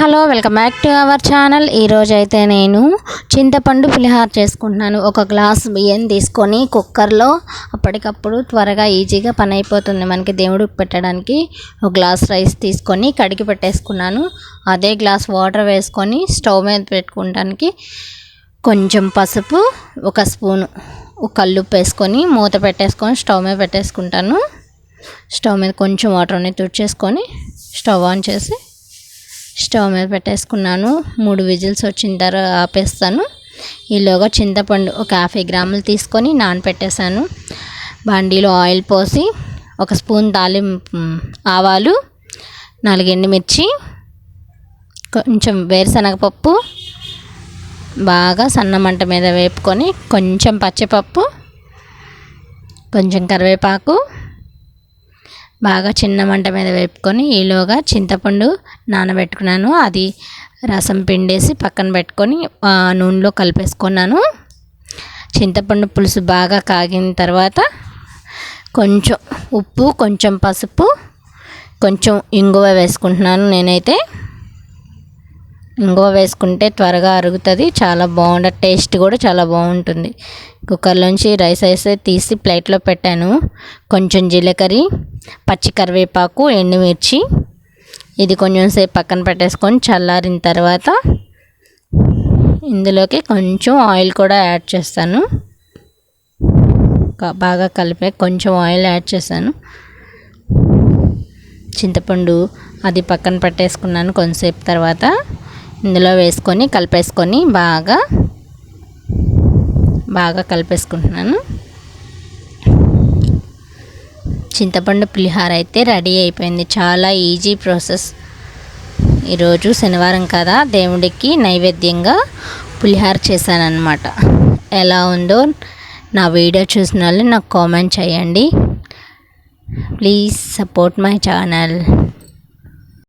Hello welcome back to our channel. ఈరోజైతే నేను చింతపండు పులిహార చేసుకుంటున్నాను. ఒక గ్లాస్ బియ్యం తీసుకొని కుక్కర్లో అప్పటికప్పుడు త్వరగా ఈజీగా పని అయిపోతుంది మనకి దేవుడు పెట్టడానికి ఒక గ్లాస్ రైస్ తీసుకొని కడిగి పెట్టేసుకున్నాను. అదే గ్లాస్ వాటర్ వేసుకొని స్టవ్ మీద పెట్టుకోవడానికి కొంచెం పసుపు ఒక స్పూను ఒక కల్లుప్పు వేసుకొని మూత పెట్టేసుకొని స్టవ్ మీద పెట్టేసుకుంటాను. స్టవ్ మీద కొంచెం వాటర్ అనేది తుడిచేసుకొని స్టవ్ ఆన్ చేసి స్టవ్ మీద పెట్టేసుకున్నాను. మూడు విజిల్స్ వచ్చిన తర్వాత ఆపేస్తాను. ఈలోగా చింతపండు ఒక యాభై గ్రాములు తీసుకొని నానపెట్టేశాను. బండిలో ఆయిల్ పోసి ఒక స్పూన్ తాలింపు ఆవాలు నాలుగు ఎండుమిర్చి కొంచెం వేరుశనగపప్పు బాగా సన్న మంట మీద వేపుకొని కొంచెం పచ్చిపప్పు కొంచెం కరివేపాకు బాగా చిన్న మంట మీద వేపుకొని ఈలోగా చింతపండు నానబెట్టుకున్నాను. అది రసం పిండేసి పక్కన పెట్టుకొని నూనెలో కలిపేసుకున్నాను. చింతపండు పులుసు బాగా కాగిన తర్వాత కొంచెం ఉప్పు కొంచెం పసుపు కొంచెం ఇంగువ వేసుకుంటున్నాను నేనైతే. ఇంగువ వేసుకుంటే త్వరగా అరుగుతుంది చాలా బాగుండ టేస్ట్ కూడా చాలా బాగుంటుంది. కుక్కర్లోంచి రైస్ అయితే తీసి ప్లేట్లో పెట్టాను. కొంచెం జీలకర్ర పచ్చి కరివేపాకు ఎండుమిర్చి. ఇది కొంచెం సేపు పక్కన పెట్టేసుకొని చల్లారిన తర్వాత ఇందులోకి కొంచెం ఆయిల్ కూడా యాడ్ చేస్తాను. బాగా కలిపే కొంచెం ఆయిల్ యాడ్ చేశాను. చింతపండు అది పక్కన పెట్టేసుకున్నాను కొంతసేపు తర్వాత. ఇందులో వేసుకొని కలిపేసుకొని బాగా బాగా కలిపేసుకుంటున్నాను. చింతపండు పులిహార అయితే రెడీ అయిపోయింది. చాలా ఈజీ ప్రాసెస్. ఈరోజు శనివారం కదా దేవుడికి నైవేద్యంగా పులిహార చేశానన్నమాట. ఎలా ఉందో నా వీడియో చూసిన వాళ్ళు నాకు కామెంట్ చేయండి. Please support my channel.